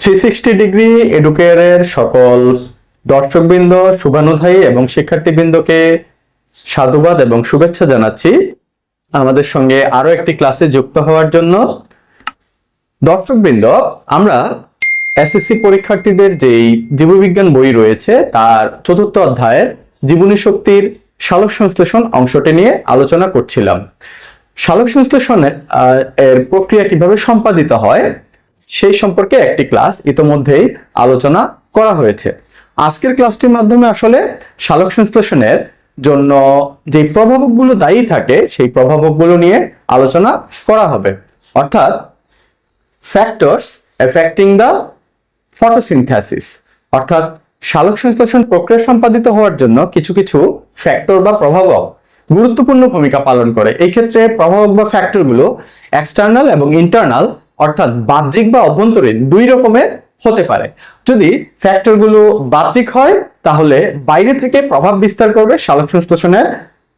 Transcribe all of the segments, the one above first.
Three sixty degree এডুকেয়ারের সকল দর্শকবৃন্দ শুভানুধায়ী এবং শিক্ষার্থীবৃন্দকে সাধুবাদ এবং শুভেচ্ছা জানাচ্ছি। আমাদের সঙ্গে আরও একটি ক্লাসে যুক্ত হওয়ার জন্য। দর্শকবৃন্দ, আমরা এসএসসি পরীক্ষার্থীদের যেই জীববিজ্ঞান বই রয়েছে, তার চতুর্থ অধ্যায়ের জীবনী শক্তির সালোক সংশ্লেষণ অংশটি নিয়ে আলোচনা করছিলাম। সালোক সংশ্লেষণের এর প্রক্রিয়া কীভাবে সম্পাদিত হয়? সেই সম্পর্কে একটি ক্লাস ইতোমধ্যেই আলোচনা করা হয়েছে। আজকের ক্লাসটির মাধ্যমে আসলে সালোক সংশ্লেষণের জন্য যে প্রভাবকগুলো দায়ী থাকে, সেই প্রভাবকগুলো নিয়ে আলোচনা করা হবে। অর্থাৎ ফ্যাক্টরস এফেক্টিং দ্য ফটোসিনথেসিস অর্থাৎ সালোক সংশ্লেষণ প্রক্রিয়া সম্পাদিত হওয়ার জন্য কিছু কিছু ফ্যাক্টর বা প্রভাবক গুরুত্বপূর্ণ ভূমিকা পালন করে। এই ক্ষেত্রে প্রভাবক বা ফ্যাক্টরগুলো এক্সটার্নাল এবং ইন্টারনাল অর্থাৎ বাহ্যিক বা অভ্যন্তরীণ দুই রকমের হতে পারে। যদি ফ্যাক্টরগুলো বাহ্যিক হয়, তাহলে বাইরে থেকে প্রভাব বিস্তার করবে সালোক সংশ্লেষণের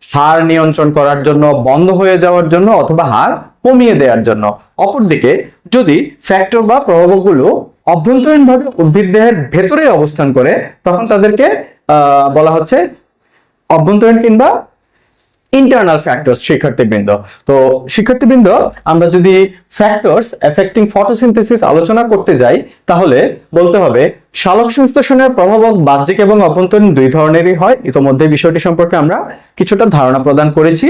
হার নিয়ন্ত্রণ করার জন্য, বন্ধ হয়ে যাওয়ার জন্য অথবা হার কমিয়ে দেওয়ার জন্য। অপরদিকে, যদি ফ্যাক্টর বা প্রভাবকগুলো অভ্যন্তরীণভাবে উদ্ভিদ দেহের ভেতরে অবস্থান করে, তখন তাদেরকে বলা হচ্ছে অভ্যন্তরীণ কিংবা ইন্টারনাল ফ্যাক্টরস শিক্ষার্থীবৃন্দ। তো শিক্ষার্থীবৃন্দ, আমরা যদি ফ্যাক্টরস এফেক্টিং ফটোসিনথেসিস আলোচনা করতে যাই, তাহলে বলতে হবে সালোক সংশ্লেষণের প্রভাবক বাহ্যিক এবং অভ্যন্তরীণ দুই ধরনেরই হয়। ইতোমধ্যে বিষয়টি সম্পর্কে আমরা কিছুটা ধারণা প্রদান করেছি।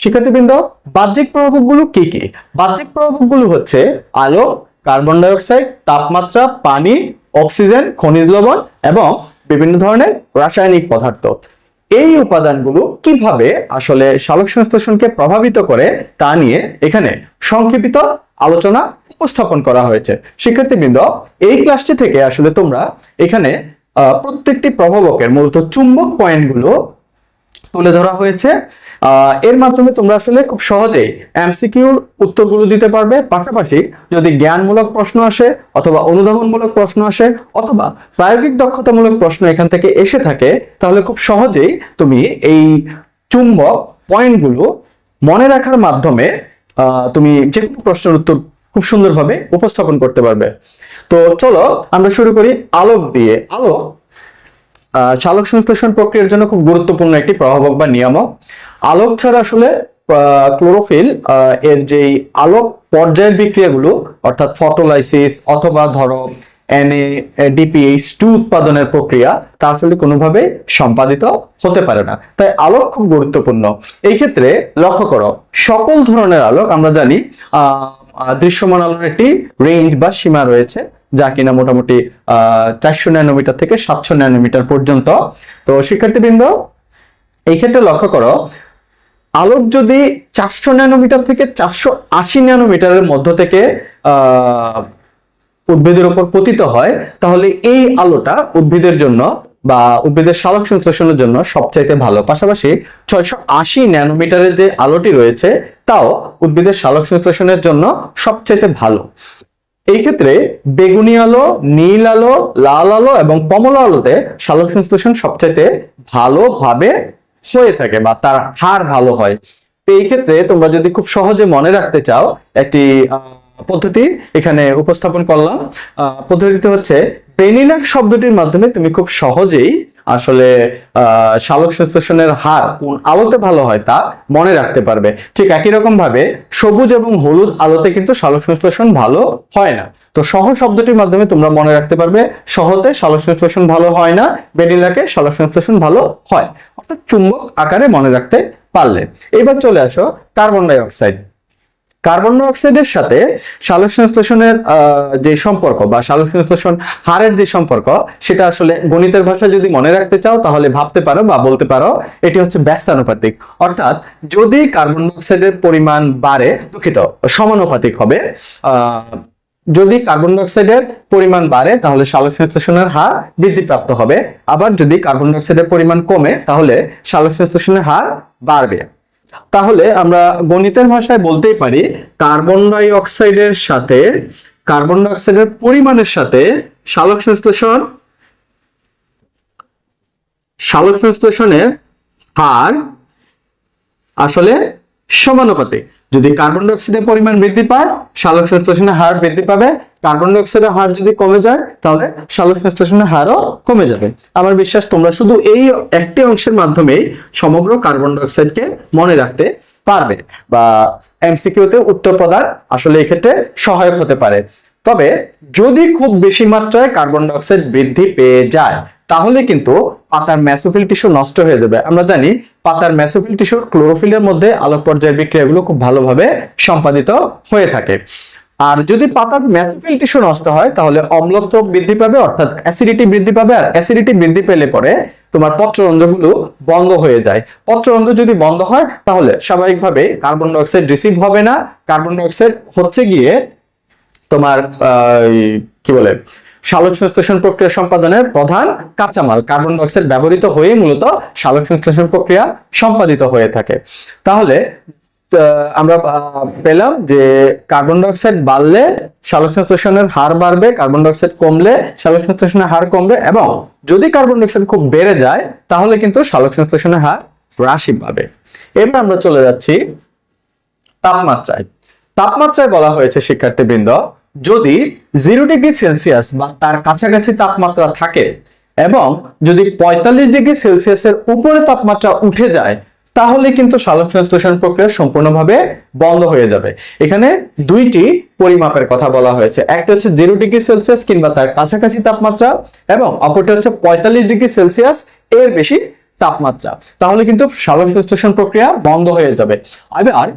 শিক্ষার্থীবৃন্দ, বাহ্যিক প্রভাবকগুলো কি কি? বাহ্যিক প্রভাবকগুলো হচ্ছে আলো, কার্বন ডাইঅক্সাইড, তাপমাত্রা, পানি, অক্সিজেন, খনিজ লবণ এবং বিভিন্ন ধরনের রাসায়নিক পদার্থ। এই উপাদানগুলো কীভাবে আসলে সালোক সংশ্লেষণকে প্রভাবিত করে তা নিয়ে এখানে সংক্ষেপিত আলোচনা উপস্থাপন করা হয়েছে। শিক্ষার্থীবৃন্দ এই ক্লাসটি থেকে আসলে তোমরা এখানে প্রত্যেকটি প্রভাবকের মূলত চুম্বক পয়েন্টগুলো তুলে ধরা হয়েছে। এর মাধ্যমে তোমরা আসলে খুব সহজেই এমসিকিউর উত্তরগুলো দিতে পারবে। পাশাপাশি যদি জ্ঞানমূলক প্রশ্ন আসে অথবা অনুধাবনমূলক প্রশ্ন আসে অথবা প্রায়োগিক দক্ষতামূলক প্রশ্ন এখান থেকে এসে থাকে, তাহলে খুব সহজেই তুমি এই চুম্বক পয়েন্টগুলো মনে রাখার মাধ্যমে তুমি যে কোনো প্রশ্নের উত্তর খুব সুন্দরভাবে উপস্থাপন করতে পারবে। তো চলো আমরা শুরু করি আলোক দিয়ে। আলোক সালোক সংশ্লেষণ প্রক্রিয়ার জন্য খুব গুরুত্বপূর্ণ একটি প্রভাবক বা নিয়ামক। আলোক ছাড়া আসলে ক্লোরোফিল এর যেই আলোক পর্যায়ের বিক্রিয়াগুলো, অর্থাৎ ফটোলাইসিস অথবা ধরো এনএ ডিপিএইচ টু উৎপাদনের প্রক্রিয়া, তা আসলে কোনোভাবে সম্পাদিত হতে পারে না। তাই আলোক খুব গুরুত্বপূর্ণ। এই ক্ষেত্রে লক্ষ্য করো, সকল ধরনের আলোক আমরা জানি দৃশ্যমান আলোর একটি রেঞ্জ বা সীমা রয়েছে, যা কিনা মোটামুটি চারশো ন্যানোমিটার থেকে সাতশো ন্যানোমিটার পর্যন্ত। তো শিক্ষার্থীবৃন্দ, এই ক্ষেত্রে লক্ষ্য করো আলোক যদি চারশো ন্যানোমিটার থেকে চারশো আশি ন্যানোমিটারের মধ্য থেকে উদ্ভিদের উপর পতিত হয়, তাহলে এই আলোটা উদ্ভিদের জন্য বা উদ্ভিদের সালোক সংশ্লেষণের জন্য সবচাইতে ভালো। পাশাপাশি ছয়শো আশি ন্যানোমিটারের যে আলোটি রয়েছে, তাও উদ্ভিদের সালোক সংশ্লেষণের জন্য সবচাইতে ভালো। এই ক্ষেত্রে বেগুনি আলো, নীল আলো, লাল আলো এবং কমলা আলোতে সালোক সংশ্লেষণ সবচাইতে ভালোভাবে হয়ে থাকে বা তার হার ভালো হয়। তো এই ক্ষেত্রে তোমরা যদি খুব সহজে মনে রাখতে চাও, একটি পদ্ধতি এখানে উপস্থাপন করলাম। পদ্ধতিতে হচ্ছে বেনিনাক শব্দটির মাধ্যমে তুমি খুব সহজেই আসলে সালোক সংশ্লেষণের হার কোন আলোতে ভালো হয় তা মনে রাখতে পারবে। ঠিক একই রকম ভাবে সবুজ এবং হলুদ আলোতে কিন্তু সালোক সংশ্লেষণ ভালো হয় না। তো সহ শব্দটির মাধ্যমে তোমরা মনে রাখতে পারবে সহতে সালোক সংশ্লেষণ ভালো হয় না, বেনিলাকে সালোক সংশ্লেষণ ভালো হয়। অর্থাৎ চুম্বক আকারে মনে রাখতে পারলে। এবার চলে আসো কার্বন ডাই অক্সাইড কার্বন ডাই অক্সাইডের সাথে সালোক যে সম্পর্ক বা সালোক সংশ্লেষণ হারের যে সম্পর্ক, সেটা আসলে গণিতের ভাষায় যদি মনে রাখতে চাও, তাহলে ভাবতে পারো বা বলতে পারো, এটি হচ্ছে ব্যস্তানুপাতিক। অর্থাৎ যদি কার্বন ডাইঅক্সাইডের পরিমাণ বাড়ে, দুঃখিত, সমানুপাতিক হবে যদি কার্বন ডাই অক্সাইডের পরিমাণ বাড়ে, তাহলে সালোক সংশ্লেষণের হার বৃদ্ধিপ্রাপ্ত হবে। আবার যদি কার্বন ডাই অক্সাইডের পরিমাণ কমে, তাহলে সালোক সংশ্লেষণের হার বাড়বে। তাহলে আমরা গণিতের ভাষায় বলতেই পারি, কার্বন ডাই অক্সাইডের সাথে, কার্বন ডাই অক্সাইডের পরিমাণের সাথে সালোক সংশ্লেষণ সালোক সংশ্লেষণের হার আসলে সমানুপাতে যদি কার্বন ডাইঅক্সাইডের পরিমাণ বৃদ্ধি পায় সালোক সংশ্লেষণের হার বৃদ্ধি পাবে। কার্বন ডাইঅক্সাইডের হার যদি কমে যায়, তাহলে সালোক সংশ্লেষণের হারও কমে যাবে। আমার বিশ্বাস, তোমরা শুধু এই একটি অংশের মাধ্যমেই সমগ্র কার্বন ডাইঅক্সাইডকে মনে রাখতে পারবে বা এমসিকিউতে উত্তর প্রদান আসলে এক্ষেত্রে সহায়ক হতে পারে। তবে যদি খুব বেশি মাত্রায় কার্বন ডাইঅক্সাইড বৃদ্ধি পেয়ে যায়, তাহলে কিন্তু পাতার ম্যাসোফিল টিস্যু নষ্ট হয়ে যাবে। আমরা জানি পাতার ম্যাসোফিল টিস্যুর ক্লোরোফিলের মধ্যে আলোক পর্যায়ের বিক্রিয়াগুলো খুব ভালোভাবে সম্পাদিত হয়ে থাকে। আর যদি পাতার ম্যাসোফিল টিস্যু নষ্ট হয়, তাহলে অম্লত্ব বৃদ্ধি পাবে, অর্থাৎ অ্যাসিডিটি বৃদ্ধি পাবে, আর অ্যাসিডিটি বৃদ্ধি পেলে পরে তোমার পত্ররন্ধ্রগুলো বন্ধ হয়ে যায়। পত্ররন্ধ্র যদি বন্ধ হয়, তাহলে স্বাভাবিকভাবে কার্বন ডাইঅক্সাইড রিসিভ হবে না। কার্বন ডাইঅক্সাইড হচ্ছে গিয়ে তোমার কি বলে, সালোক সংশ্লেষণ প্রক্রিয়া সম্পাদনের প্রধান কাঁচামাল, কার্বন ডাইঅক্সাইড ব্যবহৃত হয়ে মূলত সালোক সংশ্লেষণ প্রক্রিয়া সম্পাদিত হয়ে থাকে। তাহলে আমরা পেলাম যে কার্বন ডাইঅক্সাইড বাড়লে সালোক সংশ্লেষণের হার বাড়বে, কার্বন ডাইঅক্সাইড কমলে সালোক সংশ্লেষণের হার কমবে এবং যদি কার্বন ডাইঅক্সাইড খুব বেড়ে যায়, তাহলে কিন্তু সালোক সংশ্লেষণের হার হ্রাসই পাবে। এবার আমরা চলে যাচ্ছি তাপমাত্রায়। তাপমাত্রায় বলা হয়েছে, শিক্ষার্থীবৃন্দ যদি জিরো ডিগ্রি সেলসিয়াস বা তার কাছাকাছি তাপমাত্রা থাকে এবং যদি পঁয়তাল্লিশ ডিগ্রি সেলসিয়াসের উপরে তাপমাত্রা উঠে যায়, তাহলে কিন্তু সালোক সংশ্লেষণ প্রক্রিয়া সম্পূর্ণভাবে বন্ধ হয়ে যাবে। এখানে দুইটি পরিমাপের কথা বলা হয়েছে। একটা হচ্ছে জিরো ডিগ্রি সেলসিয়াস কিংবা তার কাছাকাছি তাপমাত্রা এবং অপরটি হচ্ছে পঁয়তাল্লিশ ডিগ্রি সেলসিয়াস এর বেশি তাপমাত্রা। তাহলে কিন্তু সালোক সংশ্লেষণ প্রক্রিয়া বন্ধ হয়ে যাবে। এবার,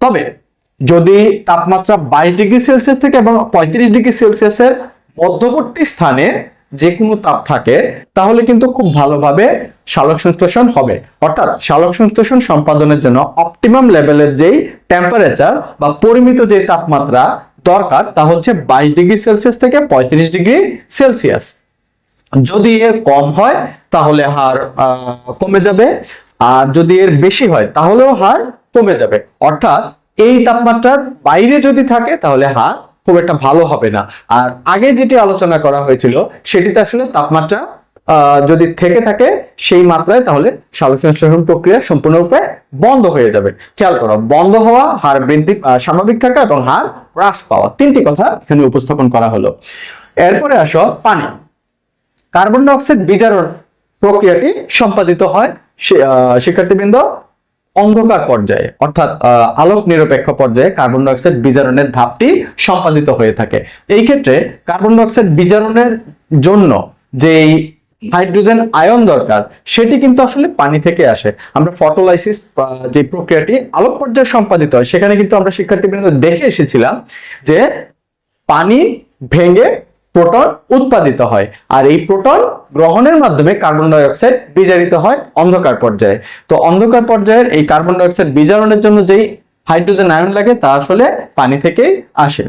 তবে যদি তাপমাত্রা বাইশ ডিগ্রি সেলসিয়াস থেকে এবং পঁয়ত্রিশ ডিগ্রি সেলসিয়াসের মধ্যবর্তী স্থানে যে কোনো তাপ থাকে, তাহলে কিন্তু খুব ভালোভাবে সালোক সংশ্লেষণ হবে। অর্থাৎ সালোক সংশ্লেষণ সম্পাদনের জন্য অপটিমাম লেভেলের যেই টেম্পারেচার বা পরিমিত যে তাপমাত্রা দরকার, তা হচ্ছে বাইশ ডিগ্রি সেলসিয়াস থেকে পঁয়ত্রিশ ডিগ্রি সেলসিয়াস। যদি এর কম হয়, তাহলে হার কমে যাবে। আর যদি এর বেশি হয়, তাহলেও হার কমে যাবে। অর্থাৎ এই তাপমাত্রার বাইরে যদি থাকে, তাহলে হার খুব একটা ভালো হবে না। আর আগে যেটি আলোচনা করা হয়েছিল, সেটিতে আসলে তাপমাত্রা যদি থেকে থাকে, সেই মাত্রায় তাহলে সালোকসংশ্লেষণ প্রক্রিয়া সম্পূর্ণরূপে বন্ধ হয়ে যাবে। খেয়াল করো, বন্ধ হওয়া হার বৃদ্ধি স্বাভাবিক থাকা এবং হার হ্রাস পাওয়া, তিনটি কথা এখানে উপস্থাপন করা হলো। এরপরে আসো পানি। কার্বন ডাইঅক্সাইড বিজারণ প্রক্রিয়াটি সম্পাদিত হয় শিক্ষার্থীবৃন্দ অন্ধকার পর্যায়ে, অর্থাৎ আলোক নিরপেক্ষ পর্যায়ে কার্বন ডাইঅক্সাইড বিজারণের ধাপটি সম্পাদিত হয়ে থাকে। এই ক্ষেত্রে কার্বন ডাইঅক্সাইড বিজারণের জন্য যেই হাইড্রোজেন আয়ন দরকার, সেটি কিন্তু আসলে পানি থেকে আসে। আমরা ফটোলাইসিস যে প্রক্রিয়াটি আলোক পর্যায়ে সম্পাদিত হয়, সেখানে কিন্তু আমরা শিক্ষার্থীবৃন্দ দেখে এসেছিলাম যে পানি ভেঙে প্রোটন উৎপাদিত হয়। আর এই প্রোটন গ্রহণের মাধ্যমে কার্বন ডাই অক্সাইড বিজারিত হয় অন্ধকার পর্যায়ে। তো অন্ধকার পর্যায়ের এই কার্বন ডাইঅক্সাইড বিজারণের জন্য যেই হাইড্রোজেন আয়ন লাগে, তা আসলে পানি থেকেই আসে।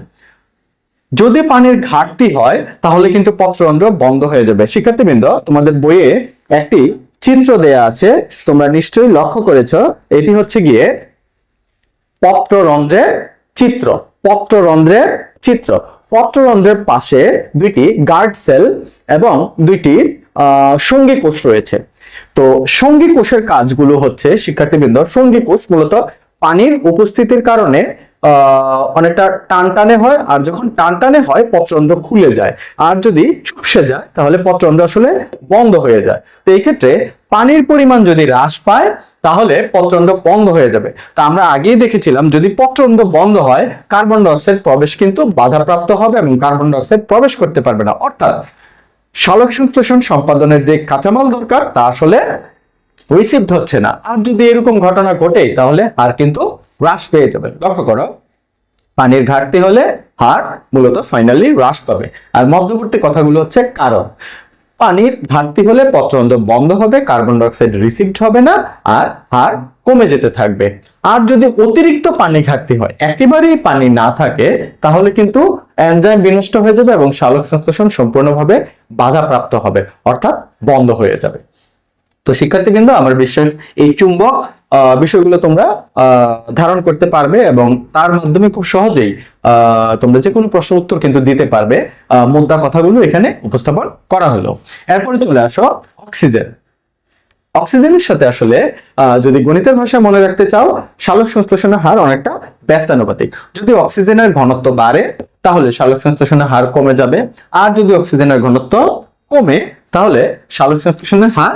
যদি পানির ঘাটতি হয়, তাহলে কিন্তু পত্ররন্ধ্র বন্ধ হয়ে যাবে। শিক্ষার্থীবৃন্দ, তোমাদের বইয়ে একটি চিত্র দেয়া আছে, তোমরা নিশ্চয়ই লক্ষ্য করেছ, এটি হচ্ছে গিয়ে পত্ররন্ধ্রের চিত্র। পত্ররন্ধ্রের চিত্র। পত্ররন্ধ্রের পাশে দুইটি গার্ড সেল এবং দুইটি সঙ্গী কোষ রয়েছে। তো সঙ্গী কোষের কাজগুলো হচ্ছে, শিক্ষার্থীবৃন্দ, সঙ্গী কোষ মূলত পানির উপস্থিতির কারণে অনেকটা টানটানে হয় আর যখন টানটানে হয়, পত্ররন্ধ্র খুলে যায়। আর যদি চুপসে যায়, তাহলে পত্ররন্ধ্র আসলে বন্ধ হয়ে যায়। তো এই ক্ষেত্রে পানির পরিমাণ যদি হ্রাস পায় তাহলে পত্ররন্ধ্র বন্ধ হয়ে যাবে। তা আমরা আগেই দেখেছিলাম, যদি পত্ররন্ধ্র বন্ধ হয়, কার্বন ডাইঅক্সাইড প্রবেশ কিন্তু বাধাপ্রাপ্ত হবে এবং কার্বন ডাইঅক্সাইড প্রবেশ করতে পারবে না। অর্থাৎ সালোক সংশ্লেষণ সম্পাদনের যে কাঁচামাল দরকার, তা আসলে রিসিভড হচ্ছে না। আর যদি এরকম ঘটনা ঘটে তাহলে আর কিন্তু হ্রাস পেয়ে যাবে। লক্ষ্য করো, পানির ঘাটতি হলে হার মূলত ফাইনালি হ্রাস পাবে। আর মধ্যবর্তী কথাগুলো হচ্ছে কারণ। পানির ঘাটতি হলে পত্রন্ধ বন্ধ হবে, কার্বন ডাইঅক্সাইড রিসিভড হবে না, আর হার কমে যেতে থাকবে। আর যদি অতিরিক্ত পানি ঘাটতি হয়, একেবারেই পানি না থাকে, তাহলে কিন্তু এনজাইম বিনষ্ট হয়ে যাবে এবং শালক সংশ্লেষণ সম্পূর্ণভাবে বাধাপ্রাপ্ত হবে, অর্থাৎ বন্ধ হয়ে যাবে। তো শিক্ষার্থীবৃন্দ, আমার বিশ্বাস এই চুম্বক বিষয়গুলো তোমরা ধারণ করতে পারবে এবং তার মাধ্যমে খুব সহজেই তোমরা যে কোনো প্রশ্ন উত্তর কিন্তু দিতে পারবে। মুদ্রা কথাগুলো এখানে উপস্থাপন করা হলো। এরপরে চলে আসো অক্সিজেন। অক্সিজেনের সাথে আসলে যদি গণিতের ভাষায় মনে রাখতে চাও, সালোক সংশ্লেষণের হার অনেকটা ব্যস্তানুপাতিক। যদি অক্সিজেনের ঘনত্ব বাড়ে, তাহলে সালোক সংশ্লেষণের হার কমে যাবে। আর যদি অক্সিজেনের ঘনত্ব কমে, তাহলে সালোক সংশ্লেষণের হার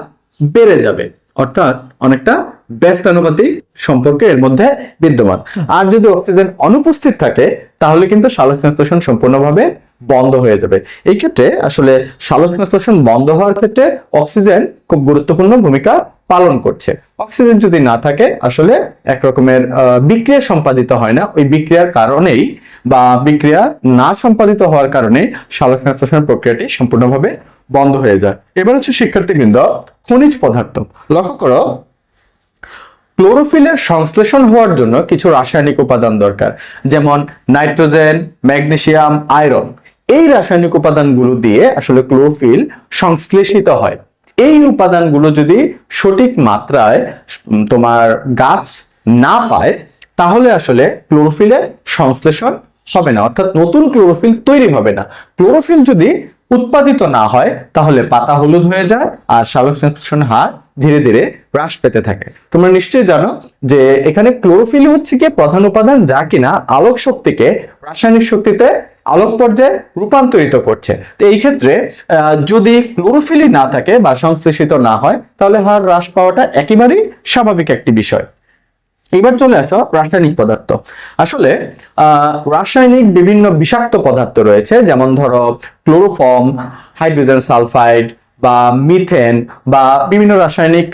বেড়ে যাবে। অর্থাৎ অনেকটা ব্যস্তানুপাতিক সম্পর্ক এর মধ্যে বিদ্যমান। আর যদি অক্সিজেন অনুপস্থিত থাকে, তাহলে কিন্তু সালোক সংশ্লেষণ সম্পূর্ণভাবে বন্ধ হয়ে যাবে। এই ক্ষেত্রে আসলে সালোক সংশ্লেষণ বন্ধ হওয়ার ক্ষেত্রে অক্সিজেন খুব গুরুত্বপূর্ণ ভূমিকা পালন করছে। অক্সিজেন যদি না থাকে, আসলে এক রকমের বিক্রিয়া সম্পাদিত হয় না। ওই বিক্রিয়ার কারণেই বা বিক্রিয়া না সম্পাদিত হওয়ার কারণে সালোক সংশ্লেষণ প্রক্রিয়াটি সম্পূর্ণভাবে বন্ধ হয়ে যায়। এবার হচ্ছে শিক্ষার্থীবৃন্দ, খনিজ পদার্থ। লক্ষ্য করো ক্লোরোফিলের সংশ্লেষণ হওয়ার জন্য কিছু রাসায়নিক উপাদান দরকার, যেমন নাইট্রোজেন, ম্যাগনেসিয়াম, আয়রন। এই রাসায়নিক উপাদানগুলো দিয়ে আসলে ক্লোরোফিল সংশ্লেষিত হয়। এই উপাদানগুলো যদি সঠিক মাত্রায় তোমার গাছ না পায়, তাহলে আসলে ক্লোরোফিলের সংশ্লেষণ হবে না, অর্থাৎ নতুন ক্লোরোফিল তৈরি হবে না। ক্লোরোফিল যদি উৎপাদিত না হয়, তাহলে পাতা হলুদ হয়ে যায় আর সালোক সংশ্লেষণ হার ধীরে ধীরে হ্রাস পেতে থাকে। তোমরা নিশ্চয়ই জানো যে এখানে ক্লোরোফিল হচ্ছে কি প্রধান উপাদান যা কিনা আলোক শক্তিকে রাসায়নিক শক্তিতে আলোক পর্যায়ে রূপান্তরিত করছে। তো এই ক্ষেত্রে যদি ক্লোরোফিলই না থাকে বা সংশ্লেষিত না হয়, তাহলে হার হ্রাস পাওয়াটা একেবারেই স্বাভাবিক একটি বিষয়। এবার চলে আসো রাসায়নিক পদার্থ। আসলে রাসায়নিক বিভিন্ন বিষাক্ত পদার্থ রয়েছে, যেমন ধরো ক্লোরোফর্ম, হাইড্রোজেন সালফাইড বা মিথেন বা বিভিন্ন রাসায়নিক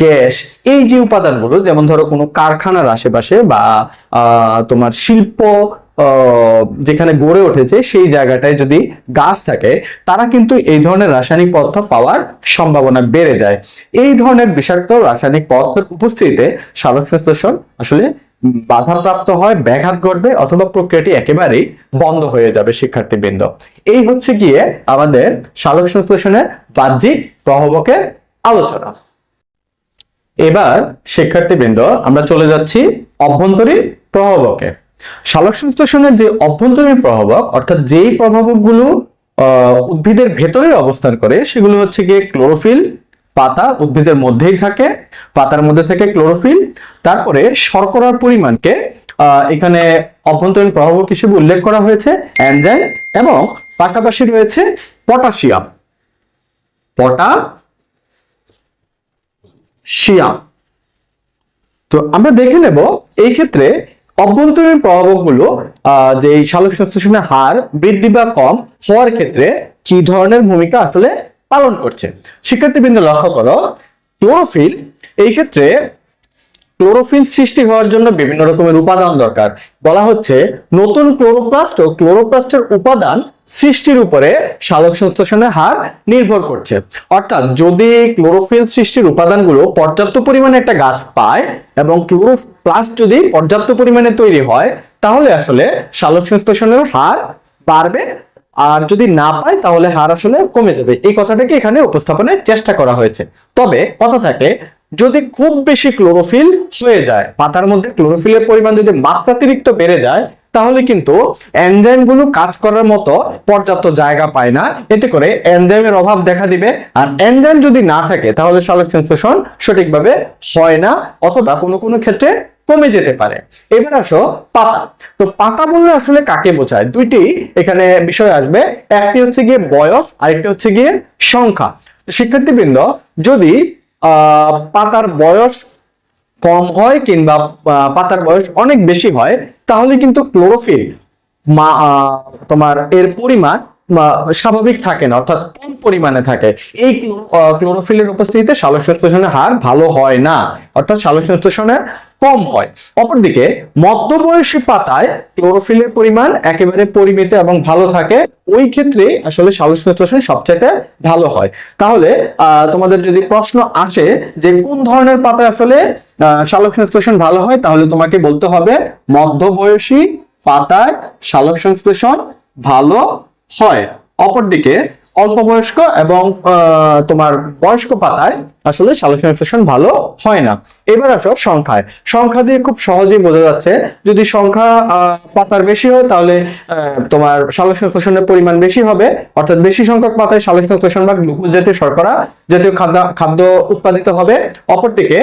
গ্যাস, এই যে উপাদানগুলো, যেমন ধরো কোনো কারখানার আশেপাশে বা তোমার শিল্প যেখানে গড়ে উঠেছে, সেই জায়গাটায় যদি গাছ থাকে, তারা কিন্তু এই ধরনের রাসায়নিক পদার্থ পাওয়ার সম্ভাবনা বেড়ে যায়। এই ধরনের বিষাক্ত রাসায়নিক পদার্থের উপস্থিতিতে সালোক সংশ্লেষণ আসলে বাধাপ্রাপ্ত হয়, ব্যাঘাত ঘটবে অথবা প্রক্রিয়াটি একেবারেই বন্ধ হয়ে যাবে শিক্ষার্থীবৃন্দ। এই হচ্ছে গিয়ে আমাদের সালোক সংশ্লেষণের বাহ্যিক প্রভাবকের আলোচনা। এবার শিক্ষার্থীবৃন্দ, আমরা চলে যাচ্ছি অভ্যন্তরীণ প্রভাবকে। সালোক সংশ্লেষণের যে অভ্যন্তরীণ প্রভাবক, অর্থাৎ যেই প্রভাবকগুলো উদ্ভিদের ভেতরে অবস্থান করে, সেগুলো হচ্ছে গিয়ে ক্লোরোফিল পাতা উদ্ভিদের মধ্যেই থাকে পাতার মধ্যে থেকে ক্লোরোফিল তারপরে শর্করার পরিমাণকে এখানে অভ্যন্তরীণ প্রভাবক হিসেবে উল্লেখ করা হয়েছে অ্যানজাইম এবং পাশাপাশি রয়েছে পটাশিয়াম। পটা শিয়াম তো আমরা দেখে নেব এই ক্ষেত্রে অভ্যন্তরীণ প্রভাবকগুলো আহ, যে সালোক সংশ্লেষণের হার বৃদ্ধি বা কম হওয়ার ক্ষেত্রে কি ধরনের ভূমিকা আসলে পালন করছে। শিক্ষার্থীবৃন্দ লক্ষ্য করো, ক্লোরোফিল, এই ক্ষেত্রে ক্লোরোফিল সৃষ্টি হওয়ার জন্য বিভিন্ন রকমের উপাদান দরকার। বলা হচ্ছে নতুন ক্লোরোপ্লাস্ট ও ক্লোরোপ্লাস্টের উপাদান সৃষ্টির উপরে সালোক সংশ্লেষণের হার নির্ভর করছে। অর্থাৎ যদি ক্লোরোফিল সৃষ্টির উপাদানগুলো পর্যাপ্ত পরিমাণে একটা গাছ পায় এবং ক্লোরোপ্লাস্ট যদি পর্যাপ্ত পরিমাণে তৈরি হয়, তাহলে আসলে সালোক সংশ্লেষণের হার বাড়বে আর যদি না পায়, তাহলে হার আসলে কমে যাবে। এই কথাটাকে এখানে উপস্থাপনের চেষ্টা করা হয়েছে। তবে কথা থাকে, যদি খুব বেশি ক্লোরোফিল হয়ে যায়, পাতার মধ্যে ক্লোরোফিলের পরিমাণ যদি মাত্রাতিরিক্ত বেড়ে যায়, তাহলে কিন্তু এনজাইমগুলো কাজ করার মতো পর্যাপ্ত জায়গা পায় না। এতে করে এনজাইমের অভাব দেখা দিবে। আর এনজাইম যদি না থাকে, তাহলে সালোক সংশ্লেষণ সঠিকভাবে হয় না। অথবা কোনো কোনো ক্ষেত্রে কমে যেতে পারে। এবার আসো পাতা। তো পাতা বললে আসলে কাকে বোঝায়? দুইটি এখানে বিষয় আসবে। একটি হচ্ছে গিয়ে বয়স, আরেকটি হচ্ছে গিয়ে সংখ্যা। শিক্ষার্থীবৃন্দ, যদি পাতার বয়স কম হয় কিংবা পাতার বয়স অনেক বেশি হয়, তাহলে কিন্তু ক্লোরোফিল তোমার এর পরিমাণ স্বাভাবিক থাকে না, অর্থাৎ কম পরিমাণে থাকে। এই ক্লোরোফিলের উপস্থিতিতে সালোক সংশ্লেষণের হার ভালো হয় না, অর্থাৎ সালোক কম হয়। অপরদিকে, মধ্যবয়সী পাতায় ক্লোরোফিলের পরিমাণ একেবারে পরিমিত এবং ভালো থাকে, ওই ক্ষেত্রে আসলে সালোক সংশ্লেষণ সবচেয়ে ভালো হয়। তাহলে তোমাদের যদি প্রশ্ন আসে যে কোন ধরনের পাতায় আসলে সালোক সংশ্লেষণ ভালো হয়, তাহলে তোমাকে বলতে হবে, মধ্যবয়সী পাতায় সালোক ভালো হয়। অপরদিকে অল্প বয়স্ক এবং তোমার বয়স্ক পাতায় আসলে সালোক সংশ্লেষণ ভালো হয় না। এবার আসো সংখ্যায়। সংখ্যা দিয়ে খুব সহজেই বোঝা যাচ্ছে যদি সংখ্যা পাতার বেশি হয় তাহলে তোমার সালোক সংশ্লেষণের পরিমাণ বেশি হবে। অর্থাৎ বেশি সংখ্যক পাতায় সালোক সংশ্লেষণ বা গ্লুকোজ জাতীয় শর্করা জাতীয় খাদ্য খাদ্য উৎপাদিত হবে। অপরদিকে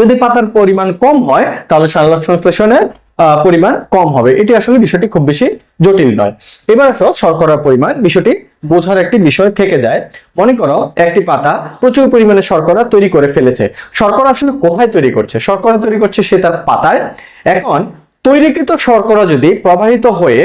যদি পাতার পরিমাণ কম হয় তাহলে সালোক সংশ্লেষণের আহ, পরিমাণ কম হবে। এটি আসলে বিষয়টি খুব বেশি জটিল নয়। এবার আসো শর্করার পরিমাণ। বিষয়টি বোঝার একটি বিষয় থেকে যায়। মনে করো একটি পাতা প্রচুর পরিমাণে শর্করা তৈরি করে ফেলেছে। শর্করা আসলে কোথায় তৈরি করছে? শর্করা তৈরি করছে সে তার পাতায়। এখন তৈরিকৃত শর্করা যদি প্রবাহিত হয়ে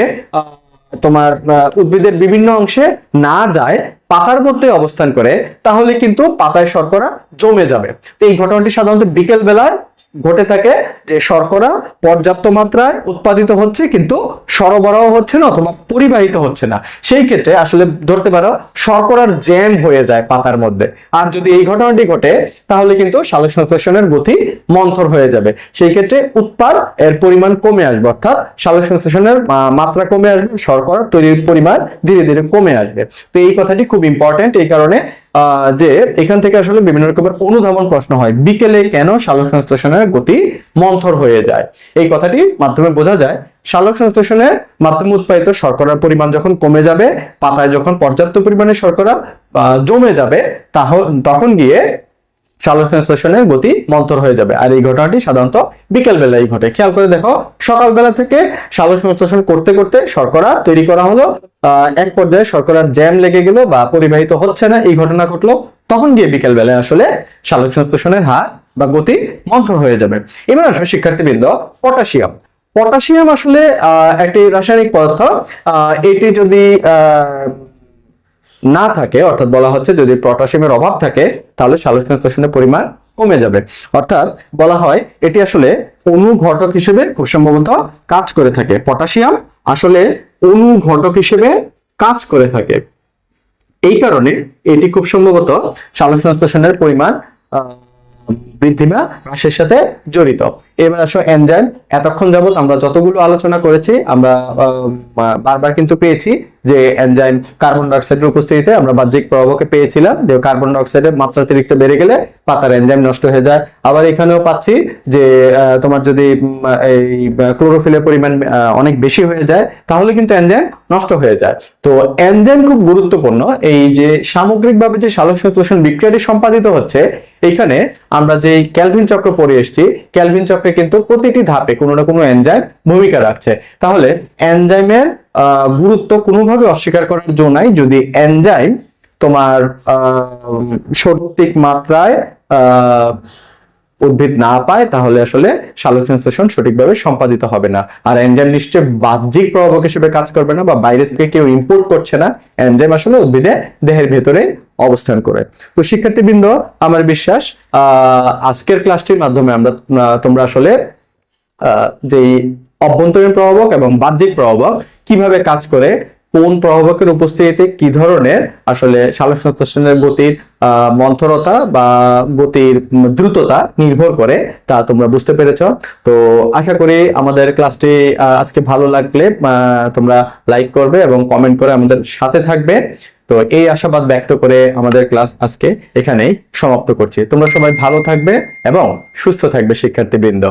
তোমার উদ্ভিদের বিভিন্ন অংশে না যায়, পাতার মধ্যে অবস্থান করে, তাহলে কিন্তু পাতায় শর্করা জমে যাবে। এই ঘটনাটি সাধারণত বিকেল বেলায় ঘটে থাকে যে শর্করা পর্যাপ্ত মাত্রায় উৎপাদিত হচ্ছে কিন্তু সরবরাহ হচ্ছে না অথবা পরিবাহিত হচ্ছে না। সেই ক্ষেত্রে আসলে ধরতে পারো শর্করার জ্যাম হয়ে যায় পাতার মধ্যে। আর যদি এই ঘটনাটি ঘটে, তাহলে কিন্তু সালোক গতি মন্থর হয়ে যাবে। সেই ক্ষেত্রে উৎপাদ এর পরিমাণ কমে আসবে, অর্থাৎ সালোক মাত্রা কমে আসবে শর্করা তৈরির পরিমাণ ধীরে ধীরে কমে আসবে। তো এই কথাটি খুব ইম্পর্টেন্ট এই কারণে যে এখান থেকে আসলে বিভিন্ন রকমের অনুধাবন প্রশ্ন হয়। বিকেলে কেন শালক সংশ্লেষণের গতি মন্থর হয়ে যায়? এই কথাটি মাধ্যমে বোঝা যায়, শালক সংশ্লেষণের মাধ্যমে উৎপাদিত শর্করার পরিমাণ যখন কমে যাবে, পাতায় যখন পর্যাপ্ত পরিমাণে শর্করা জমে যাবে তখন গিয়ে সালোক গতি মন্থর হয়ে যাবে। আর এই ঘটনাটি সাধারণত বিকেল বেলায় ঘটে। খেয়াল করে দেখো, সকালবেলা থেকে সালোক সংশ্লেষণ করতে করতে শর্করা তৈরি করা হলো। এক পর্যায়ে শর্করার জ্যাম লেগে গেল বা পরিবাহিত হচ্ছে না, এই ঘটনা ঘটলো। তখন গিয়ে বিকেল বেলায় আসলে সালোক সংশ্লেষণের হার বা গতি মন্থর হয়ে যাবে। এবার আসলে শিক্ষার্থীবৃন্দ, পটাশিয়াম। পটাশিয়াম আসলে একটি রাসায়নিক পদার্থ। এটি যদি না থাকে, অর্থাৎ বলা হচ্ছে যদি পটাশিয়ামের অভাব থাকে, তাহলে সালোক সংশ্লেষণের পরিমাণ কমে যাবে। অর্থাৎ বলা হয় এটি আসলে অনুঘটক হিসেবে খুব সম্ভবত কাজ করে থাকে। পটাশিয়াম আসলে অনুঘটক হিসেবে কাজ করে থাকে। এই কারণে এটি খুব সম্ভবত সালোক সংশ্লেষণের পরিমাণ বৃদ্ধি বা হ্রাসের সাথে জড়িত। এবার আসো এনজাইম এতক্ষণ যাবত আমরা যতগুলো আলোচনা করেছি, আমরা বারবার কিন্তু পেয়েছি যে এনজাইম কার্বন ডাইঅক্সাইডের উপস্থিতিতে আমরা বাহ্যিক প্রভাবকে পেয়েছিলাম, যে কার্বন ডাইঅক্সাইডের মাত্রাতিরিক্ত বেড়ে গেলে পাতার এনজাইম নষ্ট হয়ে যায়। আবার এখানেও পাচ্ছি যে তোমার যদি এই ক্লোরোফিলের পরিমাণ অনেক বেশি হয়ে যায়, তাহলে কিন্তু এনজাইম নষ্ট হয়ে যায়। তো এনজাইম খুব গুরুত্বপূর্ণ। এই যে সামগ্রিকভাবে যে সালোক বিক্রিয়াটি সম্পাদিত হচ্ছে এখানে আমরা যে ক্যালভিন চক্র পড়ে এসেছি, ক্যালভিন চক্রে কিন্তু প্রতিটি ধাপে কোনো না কোনো এনজাইম ভূমিকা রাখছে। তাহলে এনজাইমের গুরুত্ব কোনোভাবে অস্বীকার করার জন্য নাই, যদি এনজাইম তোমার সঠিক মাত্রায় উদ্ভিদ না পায় তাহলে আসলে সালোক সংশ্লেষণ সঠিকভাবে সম্পাদিত হবে না। আর এনজাইম নিশ্চয় বাহ্যিক প্রভাবক হিসেবে কাজ করবে না বা বাইরে থেকে কেউ ইম্পোর্ট করছে না এনজাইম আসলে উদ্ভিদে দেহের ভেতরে অবস্থান করে। তো শিক্ষার্থীবৃন্দ আমার বিশ্বাস আহ, আজকের ক্লাসটির মাধ্যমে আমরা তোমরা আসলে আহ, যেই অভ্যন্তরীণ প্রভাবক এবং বাহ্যিক প্রভাবক কীভাবে কাজ করে কোন প্রভাবকের উপস্থিতিতে কি ধরনের আসলে সালোক সংশ্লেষণের গতির মন্থরতা বা গতির দ্রুততা নির্ভর করে, তা তোমরা বুঝতে পেরেছ। তো আশা করি আমাদের ক্লাসটি আজকে ভালো লাগলে তোমরা লাইক করবে এবং কমেন্ট করে আমাদের সাথে থাকবে। তো এই আশাবাদ ব্যক্ত করে আমাদের ক্লাস আজকে এখানেই সমাপ্ত করছি। তোমরা সবাই ভালো থাকবে এবং সুস্থ থাকবে, শিক্ষার্থীবৃন্দ।